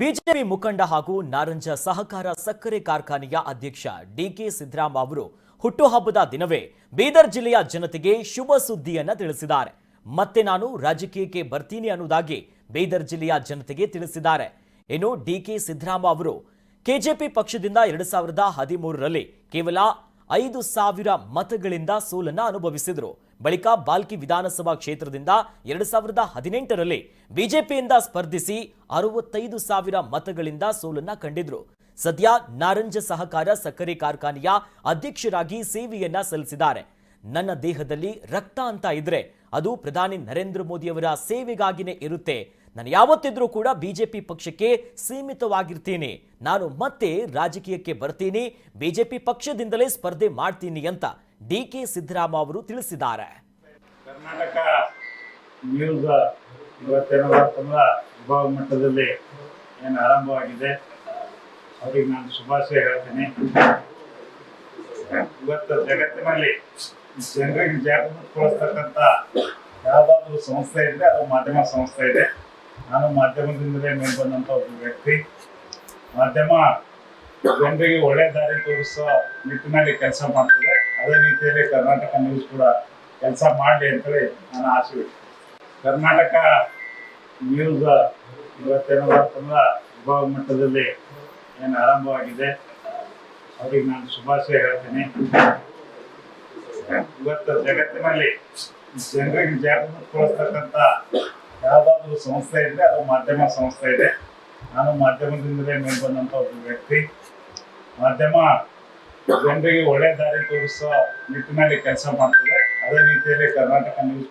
BJP ಮುಖಂಡ ಹಾಗೂ ನಾರಂಜ ಸಹಕಾರ ಸಕ್ಕರೆ ಕಾರ್ಖಾನೆಯ ಅಧ್ಯಕ್ಷ ಡಿಕೆ ಸಿದ್ದರಾಮ ಅವರು ಹುಟ್ಟುಹಬ್ಬದ ದಿನವೇ ಬೀದರ್ ಜಿಲ್ಲೆಯ ಜನತೆಗೆ ಶುಭ ಸುದ್ದಿಯನ್ನ ತಿಳಿಸಿದ್ದಾರೆ. ಮತ್ತೆ ನಾನು ರಾಜಕೀಯಕ್ಕೆ ಬರ್ತೀನಿ ಅನ್ನೋದಾಗಿ ಬೀದರ್ ಜಿಲ್ಲೆಯ ಜನತೆಗೆ ತಿಳಿಸಿದ್ದಾರೆ. ಇನ್ನು ಡಿಕೆ ಸಿದ್ದರಾಮ ಅವರು ಕೆಜೆಪಿ ಪಕ್ಷದಿಂದ ಎರಡು ಸಾವಿರದ ಹದಿಮೂರರಲ್ಲಿ ಕೇವಲ ಐದು ಸಾವಿರ ಮತಗಳಿಂದ ಸೋಲನ್ನ ಅನುಭವಿಸಿದರು. ಬಳಿಕ ಬಾಲ್ಕಿ ವಿಧಾನಸಭಾ ಕ್ಷೇತ್ರದಿಂದ ಎರಡು ಸಾವಿರದ ಹದಿನೆಂಟರಲ್ಲಿ ಬಿಜೆಪಿಯಿಂದ ಸ್ಪರ್ಧಿಸಿ ಅರವತ್ತೈದು ಸಾವಿರ ಮತಗಳಿಂದ ಸೋಲನ್ನ ಕಂಡಿದ್ರು. ಸದ್ಯ ನಾರಂಜ ಸಹಕಾರ ಸಕ್ಕರೆ ಕಾರ್ಖಾನೆಯ ಅಧ್ಯಕ್ಷರಾಗಿ ಸೇವೆಯನ್ನ ಸಲ್ಲಿಸಿದ್ದಾರೆ. ನನ್ನ ದೇಹದಲ್ಲಿ ರಕ್ತ ಅಂತ ಇದ್ರೆ ಅದು ಪ್ರಧಾನಿ ನರೇಂದ್ರ ಮೋದಿಯವರ ಸೇವೆಗಾಗಿನೇ ಇರುತ್ತೆ. ನಾನು ಯಾವತ್ತಿದ್ರೂ ಕೂಡ ಬಿಜೆಪಿ ಪಕ್ಷಕ್ಕೆ ಸೀಮಿತವಾಗಿರ್ತೀನಿ. ನಾನು ಮತ್ತೆ ರಾಜಕೀಯಕ್ಕೆ ಬರ್ತೀನಿ. ಬಿಜೆಪಿ ಪಕ್ಷದಿಂದಲೇ ಸ್ಪರ್ಧೆ ಮಾಡ್ತೀನಿ ಅಂತ ಡಿ ಕೆ ಸಿದ್ದರಾಮ ಅವರು ತಿಳಿಸಿದ್ದಾರೆ. ಕರ್ನಾಟಕ ನ್ಯೂಸ್ ವಿಭಾಗ ಮಟ್ಟದಲ್ಲಿ ಏನು ಆರಂಭವಾಗಿದೆ? ಅವರಿಗೆ ನಾನು ಶುಭಾಶಯ ಹೇಳ್ತೀನಿ. ಇವತ್ತು ಜಗತ್ತಿನಲ್ಲಿ ಜನರಿಗೆ ಜಾಗೃತಗೊಳಿಸ್ತಕ್ಕಂಥ ಯಾವುದಾದ್ರೂ ಸಂಸ್ಥೆ ಇದೆ ಅದು ಮಾಧ್ಯಮ ಸಂಸ್ಥೆ ಇದೆ. ನಾನು ಮಾಧ್ಯಮದಿಂದಲೇ ಮೇಲೆ ಬಂದಂಥ ಒಬ್ಬ ವ್ಯಕ್ತಿ. ಮಾಧ್ಯಮ ಜನರಿಗೆ ಒಳ್ಳೆ ದಾರಿ ತೋರಿಸೋ ನಿಟ್ಟಿನಲ್ಲಿ ಕೆಲಸ ಮಾಡ್ತದೆ. ಅದೇ ರೀತಿಯಲ್ಲಿ ಕರ್ನಾಟಕ ನ್ಯೂಸ್ ಕೂಡ ಕೆಲಸ ಮಾಡಲಿ ಅಂತೇಳಿ ನಾನು ಆಸೆ. ಕರ್ನಾಟಕ ನ್ಯೂಸ್ ಇವತ್ತೇನಾದ ವಿಭಾಗ ಮಟ್ಟದಲ್ಲಿ ಏನು ಆರಂಭವಾಗಿದೆ? ಅವ್ರಿಗೆ ನಾನು ಶುಭಾಶಯ ಹೇಳ್ತೀನಿ. ಇವತ್ತು ಜಗತ್ತಿನಲ್ಲಿ ಜನರಿಗೆ ಜಾಗೃತಗೊಳಿಸ್ತಕ್ಕಂಥ ಯಾವುದಾದ್ರೂ ಸಂಸ್ಥೆ ಇದ್ರೆ ಅದು ಮಾಧ್ಯಮ ಸಂಸ್ಥೆ ಇದೆ. ನಾನು ಮಾಧ್ಯಮದಿಂದಲೇ ಮೇಲೆ ಬಂದಂಥ ಒಬ್ಬ ವ್ಯಕ್ತಿ. ಮಾಧ್ಯಮ ಜನರಿಗೆ ಒಳ್ಳೆ ದಾರಿ ತೋರಿಸೋ ನಿಟ್ಟಿನಲ್ಲಿ ಕೆಲಸ ಮಾಡ್ತದೆ. ಅದೇ ರೀತಿಯಲ್ಲಿ ಕರ್ನಾಟಕ ನ್ಯೂಸ್